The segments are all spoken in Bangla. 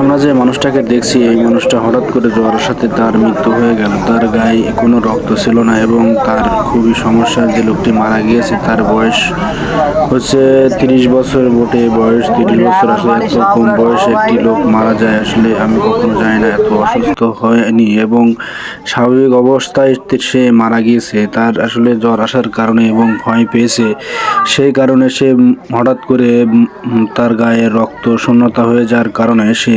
আমরা যে মানুষটাকে দেখছি, এই মানুষটা হঠাৎ করে জ্বরের সাথে তার মৃত্যু হয়ে গেল। তার গায়ে কোনো রক্ত ছিল না এবং তার খুবই সমস্যা, যে লোকটি মারা গিয়েছে তার বয়স হচ্ছে তিরিশ বছর বটে বয়স তিরিশ বছর। আসলে এত কম বয়সে একটি লোক মারা যায়, আসলে আমি কখনো জানি না, এত অসুস্থ হয়নি এবং স্বাভাবিক অবস্থায় সে মারা গিয়েছে। তার আসলে জ্বর আসার কারণে এবং ভয় পেয়েছে। সেই কারণে সে হঠাৎ করে তার গায়ে রক্ত শূন্যতা হয়ে যাওয়ার কারণে সে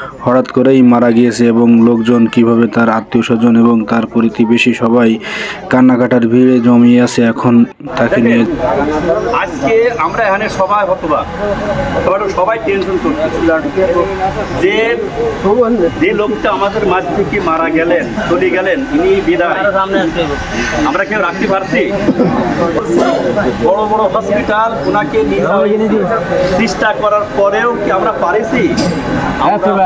হঠাৎ করেই মারা গিয়েছে এবং লোকজন কীভাবে তার আত্মীয় স্বজন এবং তার প্রতিবেশী সবাই কান্নাকাটার ভিড়ে জমিয়ে আছে এখন তাকে নিয়ে আজকে আমরা এখানে সবাই হতবা। সবাই সবাই টেনশন করতেছিলাম যে যে লোকটা আমাদের মাঝ থেকে মারা গেলেন চলে গেলেন ইনি বিদায়। আমরা কেউ রাখতে পারছি? বড় বড় হসপিটাল ওনাকে নিয়ে চেষ্টা করার পরেও কি আমরা পারেছি? আমরা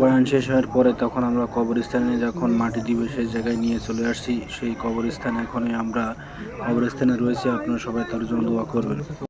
বয়ান শেষ হওয়ার পরে তখন আমরা কবরস্থানে যখন মাটি দিবে সেই জায়গায় নিয়ে চলে আসছি, সেই কবরস্থানে এখনই আমরা কবরস্থানে রয়েছি। আপনারা সবাই তার জন্য দোয়া করবেন।